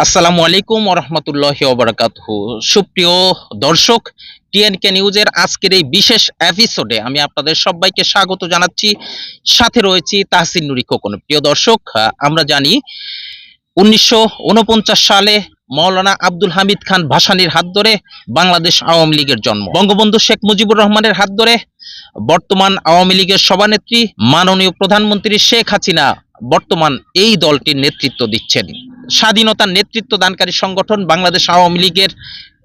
আসসালামু আলাইকুম ওরহমতুল্লাহ ওবরাকাত সুপ্রিয় দর্শক, টিএনকে নিউজের আজকের এই বিশেষ এপিসোডে আমি আপনাদের সবাইকে স্বাগত জানাচ্ছি। সাথে রয়েছি তাহসিন নুরি খোকন। প্রিয় দর্শক, আমরা জানি উনিশশো উনপঞ্চাশ সালে মৌলানা আব্দুল হামিদ খান ভাসানীর হাত ধরে বাংলাদেশ আওয়ামী লীগের জন্ম। বঙ্গবন্ধু শেখ মুজিবুর রহমানের হাত ধরে বর্তমান আওয়ামী লীগের সভানেত্রী মাননীয় প্রধানমন্ত্রী শেখ হাসিনা বর্তমান এই দলটির নেতৃত্ব দিচ্ছেন। স্বাধীনতার নেতৃত্ব দানকারী সংগঠন বাংলাদেশ আওয়ামী লীগের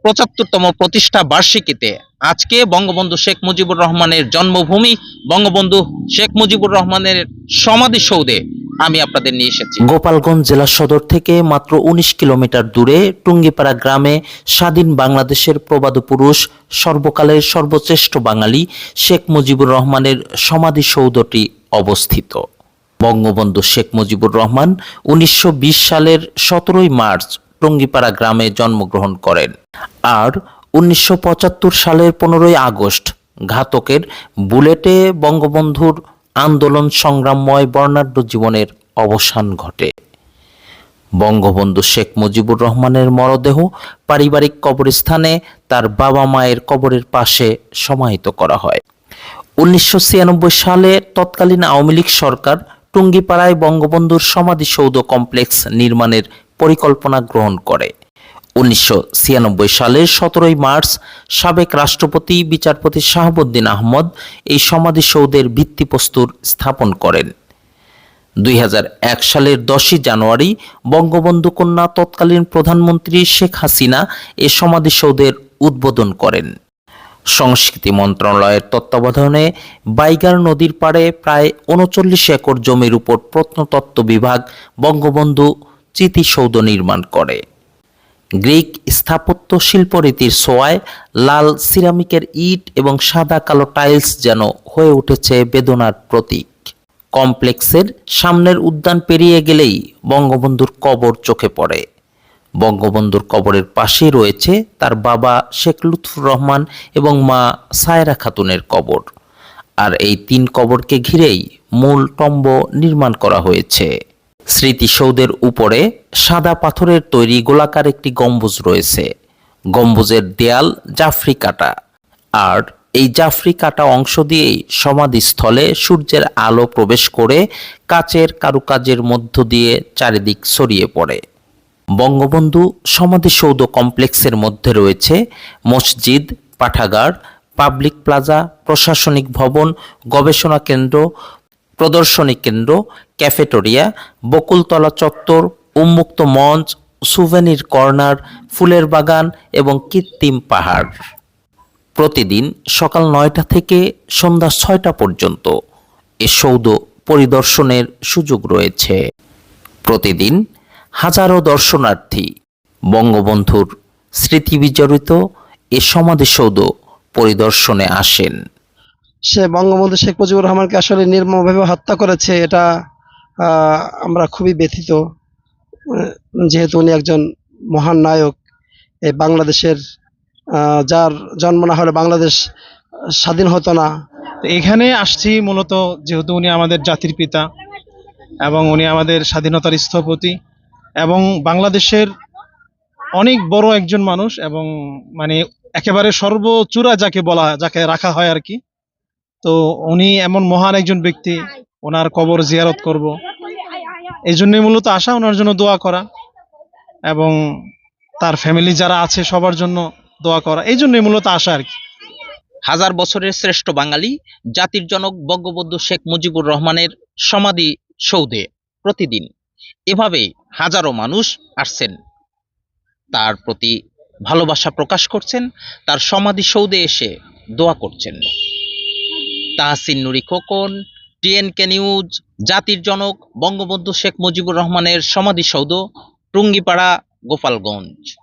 পঁচাত্তরতম প্রতিষ্ঠা বার্ষিকীতে আজকে বঙ্গবন্ধু শেখ মুজিবুর রহমানের জন্মভূমি, বঙ্গবন্ধু শেখ মুজিবুর রহমানের সমাধিসৌধে আমি আপনাদের নিয়ে এসেছি। গোপালগঞ্জ জেলা সদর থেকে মাত্র ১৯ কিলোমিটার দূরে টুঙ্গিপাড়া গ্রামে স্বাধীন বাংলাদেশের প্রবাদ পুরুষ, সর্বকালের সর্বশ্রেষ্ঠ বাঙালি শেখ মুজিবুর রহমানের সমাধিসৌধটি অবস্থিত। বঙ্গবন্ধু শেখ মুজিবুর রহমান উনিশশো বিশ সালের সতেরোই মার্চ টুঙ্গিপাড়া গ্রামে জন্মগ্রহণ করেন। আর উনিশশো পঁচাত্তর সালের পনেরোই আগস্ট ঘাতকের বুলেটে বঙ্গবন্ধুর আন্দোলন সংগ্রামময় বর্ণাঢ্য জীবনের অবসান ঘটে। বঙ্গবন্ধু শেখ মুজিবুর রহমানের মরদেহ পারিবারিক কবরস্থানে তার বাবা মায়ের কবরের পাশে সমাহিত করা হয়। উনিশশো ছিয়ানব্বই সালে তৎকালীন আওয়ামী লীগ সরকার টুঙ্গিপাড়ায় বঙ্গবন্ধুর সমাধিসৌধ কমপ্লেক্স নির্মাণের পরিকল্পনা গ্রহণ করে। উনিশশো সালের সতেরোই মার্চ সাবেক রাষ্ট্রপতি বিচারপতি শাহাবুদ্দিন আহমদ এই সমাধিসৌধের ভিত্তিপ্রস্তর স্থাপন করেন। দুই হাজার এক সালের দশই জানুয়ারি বঙ্গবন্ধু কন্যা তৎকালীন প্রধানমন্ত্রী শেখ হাসিনা এ সমাধিসৌধের উদ্বোধন করেন। সংস্কৃতি মন্ত্রণালয়ের তত্ত্বাবধানে বাইগার নদীর পাড়ে প্রায় উনচল্লিশ একর জমির উপর প্রত্নতত্ত্ব বিভাগ বঙ্গবন্ধু স্মৃতিসৌধ নির্মাণ করে। গ্রিক স্থাপত্য শিল্পরীতির ছোঁয়ায় লাল সিরামিকের ইট এবং সাদা কালো টাইলস যেন হয়ে উঠেছে বেদনার প্রতীক। কমপ্লেক্সের সামনের উদ্যান পেরিয়ে গেলেই বঙ্গবন্ধুর কবর চোখে পড়ে। বঙ্গবন্ধুর কবরের পাশেই রয়েছে তার বাবা শেখ লুৎফুর রহমান এবং মা সায়রা খাতুনের কবর। আর এই তিন কবরকে ঘিরেই মূল টম্ব নির্মাণ করা হয়েছে। স্মৃতিসৌধের উপরে সাদা পাথরের তৈরি গোলাকার একটি গম্বুজ রয়েছে। গম্বুজের দেয়াল জাফরি কাটা। আর এই জাফরি কাটা অংশ দিয়েই সমাধিস্থলে সূর্যের আলো প্রবেশ করে কাচের কারুকাজের মধ্য দিয়ে চারিদিক ছড়িয়ে পড়ে। বঙ্গবন্ধু সমাধিসৌধ কমপ্লেক্সের মধ্যে রয়েছে মসজিদ, পাঠাগার, পাবলিক প্লাজা, প্রশাসনিক ভবন, গবেষণা কেন্দ্র, প্রদর্শনী কেন্দ্র, ক্যাফেটোরিয়া, বকুলতলা চত্বর, উন্মুক্ত মঞ্চ, সুভেনির কর্নার, ফুলের বাগান এবং কৃত্রিম পাহাড়। প্রতিদিন সকাল নয়টা থেকে সন্ধ্যা ছয়টা পর্যন্ত এ সৌধ পরিদর্শনের সুযোগ রয়েছে। প্রতিদিন হাজারো দর্শনার্থী। বঙ্গবন্ধুর স্মৃতি বিজড়িত এ সমাধিসৌধ পরিদর্শনে আসেন। সে বঙ্গবন্ধু শেখ মুজিবুর রহমানকে আসলে নির্মমভাবে হত্যা করেছে এটা আমরা খুবই ব্যথিত। যেহেতু উনি একজন মহান নায়ক এই বাংলাদেশের যার জন্ম না হলে বাংলাদেশ স্বাধীন হতো না। এখানে আসছি মূলত যেহেতু উনি আমাদের জাতির পিতা এবং উনি আমাদের স্বাধীনতার স্থপতি। এবং বাংলাদেশের অনেক বড় একজন মানুষ এবং মানে একেবারে সর্বচূড়া যাকে বলা, যাকে রাখা হয় আর কি। তো উনি এমন মহান একজন ব্যক্তি, ওনার কবর জিয়ারত করব। এই জন্যই মূলত আসা ওনার জন্য দোয়া করা এবং তার ফ্যামিলি যারা আছে সবার জন্য দোয়া করা এই জন্যই মূলত আসা আর কি। হাজার বছরের শ্রেষ্ঠ বাঙালি, জাতির জনক বঙ্গবন্ধু শেখ মুজিবুর রহমানের সমাধি সৌধে প্রতিদিন। এভাবে হাজারো মানুষ আসছেন। তার প্রতি ভালোবাসা প্রকাশ করছেন, তার সমাধি সৌধে এসে দোয়া করছেন। তাহসিন নুরি খোকন, টিএনকে নিউজ, জাতির জনক, বঙ্গবন্ধু শেখ মুজিবুর রহমানের সমাধিসৌধ, টুঙ্গিপাড়া, গোপালগঞ্জ।